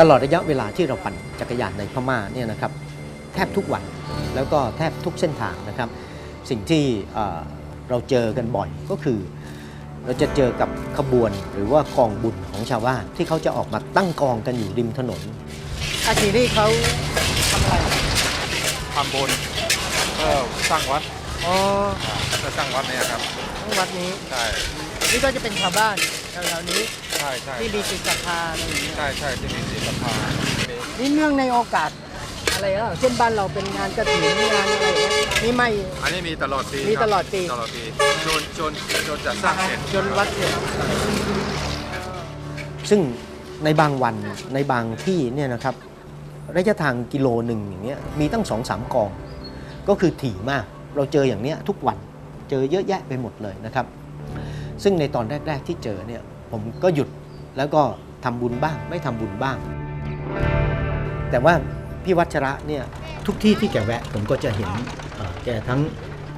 ตลอดระยะเวลาที่เราปั่นจักรยานในพม่าเนี่ยนะครับแทบทุกวันแล้วก็แทบทุกเส้นทางนะครับ สิ่งที่เอ่อเราเจอกันบ่อยก็คือ เราจะเจอกับขบวนหรือว่ากองบุญของชาวบ้านที่เขาจะออกมาตั้งกองกันอยู่ริมถนน อาชีพนี้เขาทำอะไรทำบุญก็สร้างวัดอ๋อก็สร้างวัดเนี่ยครับวัดนี้ใช่นี่ก็จะเป็นชาวบ้านแถวๆนี้ ใช่ใช่ที่มีจิตศรัทธาอะไรอย่างเงี้ยใช่ใช่ที่มีศิลปะมีนี่เนื่องในโอกาสอะไรแล้วเช่นบ้านเราเป็นงานกระถิ่นงานอะไรอย่างเงี้ยนี่ไม่ อันนี้มีตลอดปีมีครับตลอดปี ตลอดปีจนจนจนจะสร้างเสร็จจนวัดเสร็จซึ่งในบางวันในบางที่เนี่ยนะครับระยะทางกิโลหนึ่งอย่างเงี้ยมีตั้งสองสามกอง ก็คือถี่มาก เราเจออย่างเนี้ยทุกวันเจอเยอะแยะไปหมดเลยนะครับ ซึ่งในตอนแรก ๆที่เจอเนี่ย ผมก็หยุดแล้วก็ทำบุญบ้าง ไม่ทำบุญบ้าง แต่ว่าพี่วัชระเนี่ยทุกที่ที่แกแวะ ผมก็จะเห็นแกทั้ง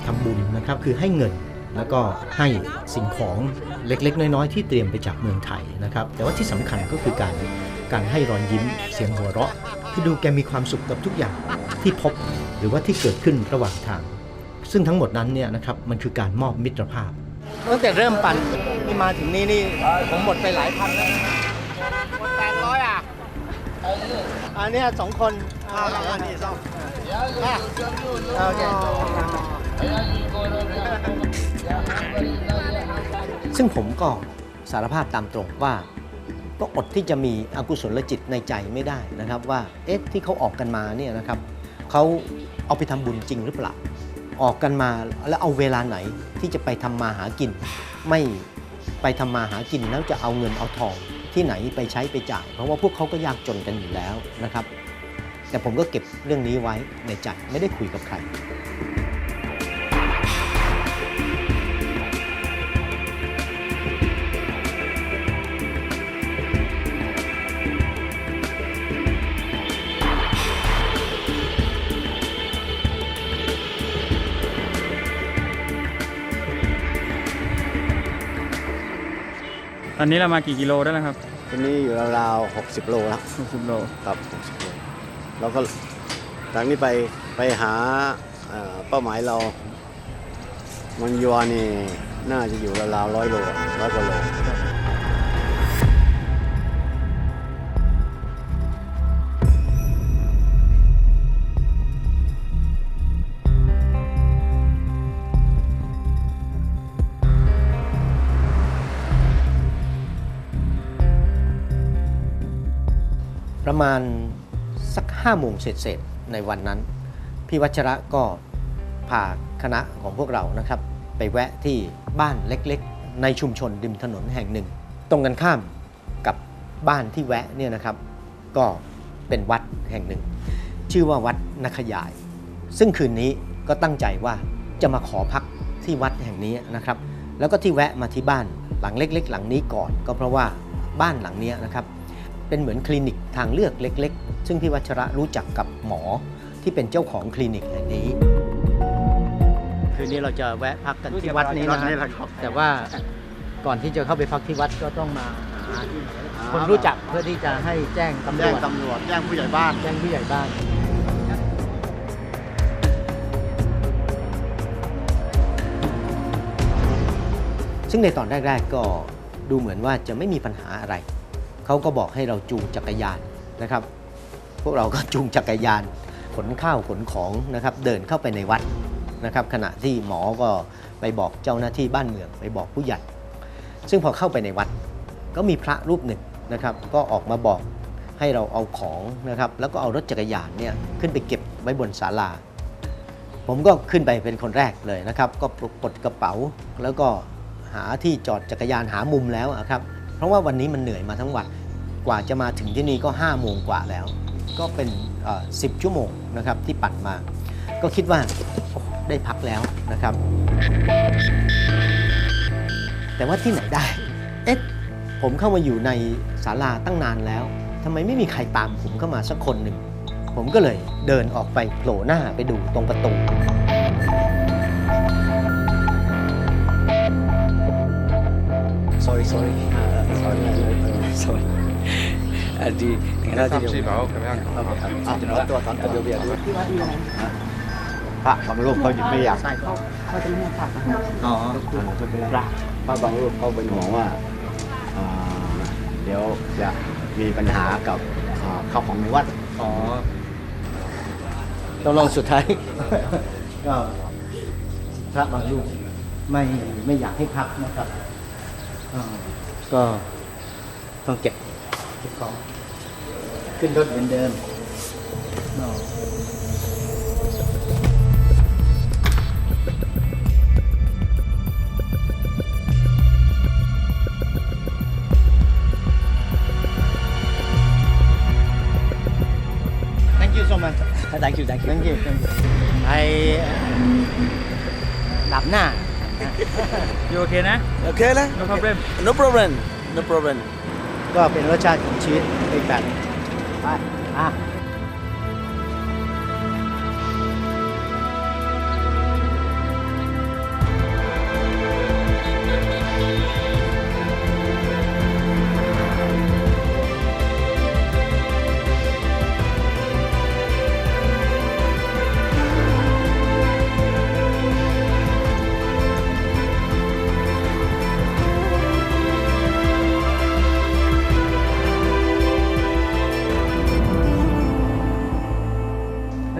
ทำบุญนะครับ คือให้เงินแล้วก็ให้สิ่งของเล็กๆ น้อยๆ ที่เตรียมไปจากเมืองไทยนะครับ แต่ว่าที่สำคัญก็คือการการให้รอยยิ้มเสียงหัวเราะคือดูแกมีความสุขกับทุกอย่างที่พบหรือว่าที่เกิดขึ้นระหว่างทาง ซึ่งทั้งหมดนั้นเนี่ยนะครับมันคือการมอบมิตรภาพ ตั้งแต่เริ่มปั่นที่มาถึงนี่นี่ผมหมดไปหลายพันแล้วหมดแปดร้อยอะอันเนี้ยสองคนห้าพันนี่ซ่อมโอเคซึ่งผมก็สารภาพตามตรงว่าก็อดที่จะมีอกุศลจิตในใจไม่ได้นะครับ ว่าเอ๊ะที่เขาออกกันมาเนี่ยนะครับเขาเอาไปทำบุญจริงหรือเปล่า ออกกันมาแล้วเอาเวลาไหนที่จะไปทำมาหากิน ไม่ไปทำมาหากินแล้วจะเอาเงินเอาทองที่ไหนไปใช้ไปจ่าย เพราะว่าพวกเขาก็ยากจนกันอยู่แล้วนะครับ แต่ผมก็เก็บเรื่องนี้ไว้ในใจไม่ได้คุยกับใคร ตอนนี้เรามากี่กิโลได้แล้วครับทีนี้อยู่ราวๆ60 โลแล้ว60โลครับ60โลแล้วก็จากนี้ไปไปหาเอ่อเป้าหมายเรา มันยัวนี่น่าจะอยู่ราวๆร้อยโลร้อยกว่าโล ประมาณสักห้าโมงเศษๆในวันนั้น พี่วัชระก็พาคณะของพวกเรานะครับ ไปแวะที่บ้านเล็กๆ ในชุมชนริมถนนแห่งหนึ่ง ตรงกันข้ามกับบ้านที่แวะเนี่ยนะครับ ก็เป็นวัดแห่งหนึ่ง ชื่อว่าวัดนาขยาย ซึ่งคืนนี้ก็ตั้งใจว่าจะมาขอพักที่วัดแห่งนี้นะครับ แล้วก็ที่แวะมาที่บ้านหลังเล็ก ๆ หลังนี้ก่อน ก็เพราะว่าบ้านหลังเนี้ยนะครับ เป็นเหมือนคลินิกทางเลือกเล็ก ๆ ซึ่งพี่วัชระรู้จักกับหมอที่เป็นเจ้าของคลินิกแห่งนี้ คืนนี้เราจะแวะพักกันที่วัดนี้นะแต่ว่าก่อนที่จะเข้าไปพักที่วัดก็ต้องมาหาคนรู้จักเพื่อที่จะให้แจ้งตำรแจ้งวจตำรวจ แจ้งผู้ใหญ่บ้าน แจ้งผู้ใหญ่บ้านซึ่งในตอนแรก ๆ ก็ดูเหมือนว่าจะไม่มีปัญหาอะไร เขาก็บอกให้เราจูงจักรยานนะครับ พวกเราก็จูงจักรยาน ขนข้าวขนของนะครับ เดินเข้าไปในวัดนะครับ ขณะที่หมอก็ไปบอกเจ้าหน้าที่บ้านเมืองไปบอกผู้ใหญ่ ซึ่งพอเข้าไปในวัด ก็มีพระรูปหนึ่งนะครับ ก็ออกมาบอกให้เราเอาของนะครับ แล้วก็เอารถจักรยานเนี่ยขึ้นไปเก็บไว้บนศาลา ผมก็ขึ้นไปเป็นคนแรกเลยนะครับ ก็ปลดกระเป๋าแล้วก็หาที่จอดจักรยานหามุมแล้วครับ เพราะว่าวันนี้มันเหนื่อยมาทั้งวัน กว่าจะมาถึงที่นี่ก็5้าโมงกว่าแล้ว ก็เป็นสิบชั่วโมงนะครับที่ปั่นมา ก็คิดว่าได้พักแล้วนะครับ แต่ว่าที่ไหนได้ เอ๊ะ ผมเข้ามาอยู่ในศาลาตั้งนานแล้วทำไมไม่มีใครตามผมเข้ามาสักคนหนึ่ง ผมก็เลยเดินออกไปโผล่หน้าไปดูตรงประตู sorry sorry เอ่อ sorry sorry di dengan hati Samsi dia. bau kami เอาตัวตอนตัวเบียร์ด้วยพระบางรูปเขาไม่อยากอ๋อพระพระบางรูปเขาเป็นห่วงว่าอ่า เดี๋ยวจะมีปัญหากับอ่าข้าวของในวัดอ๋อตกลงสุดท้าย ก็พระบางรูปไม่ไม่อยากให้พักนะครับอ่าก็ต้องเก็บ เก็บของขึ้นรถเหมือนเดิมอ๋อ Thank you so much Thank you, thank you. Thank you Thank you I ดับหน้า you okay นะ Okay lah. no problem No problem. No problem. ก็เป็นรสชาติของชีสอีกแบบหนึ่งไปอะ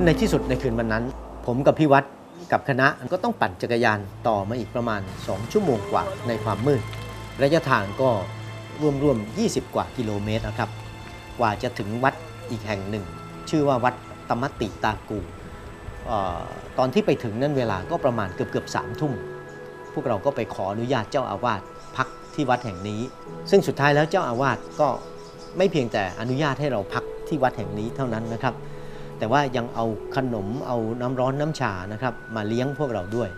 ในที่สุดในคืนวันนั้น ผมกับพี่วัดกับคณะก็ต้องปั่นจักรยานต่อมาอีกประมาณ 2 ชั่วโมงกว่าในความมืด ระยะทางก็รวมๆ20 กว่ากิโลเมตรนะครับ กว่าจะถึงวัดอีกแห่งหนึ่ง ชื่อว่าวัดตมติตากูออตอนที่ไปถึงนั่นเวลาก็ประมาณเกือบเกือบสามทุ่ม พวกเราก็ไปขออนุญาตเจ้าอาวาสพักที่วัดแห่งนี้ ซึ่งสุดท้ายแล้วเจ้าอาวาสก็ไม่เพียงแต่อนุญาตให้เราพักที่วัดแห่งนี้เท่านั้นนะครับ แต่ว่ายังเอาขนมเอาน้ำร้อนน้ำชานะครับ มาเลี้ยงพวกเราด้วย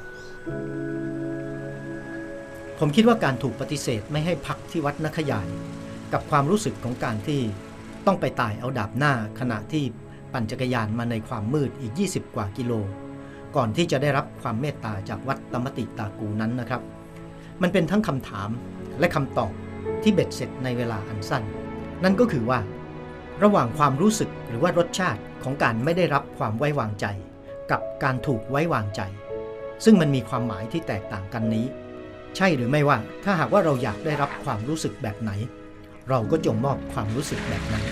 ผมคิดว่าการถูกปฏิเสธไม่ให้พักที่วัดนักขยายกับความรู้สึกของการที่ต้องไปตายเอาดาบหน้าขณะที่ปั่นจักรยานมาในความมืดอีก 20 กว่ากิโล ก่อนที่จะได้รับความเมตตาจากวัดตมติตากูนั้นนะครับ มันเป็นทั้งคำถามและคำตอบที่เบ็ดเสร็จในเวลาอันสั้น นั่นก็คือว่า ระหว่างความรู้สึกหรือว่ารสชาติของการไม่ได้รับความไว้วางใจ กับการถูกไว้วางใจ ซึ่งมันมีความหมายที่แตกต่างกันนี้ ใช่หรือไม่ว่าถ้าหากว่าเราอยากได้รับความรู้สึกแบบไหน เราก็จงมอบความรู้สึกแบบนั้น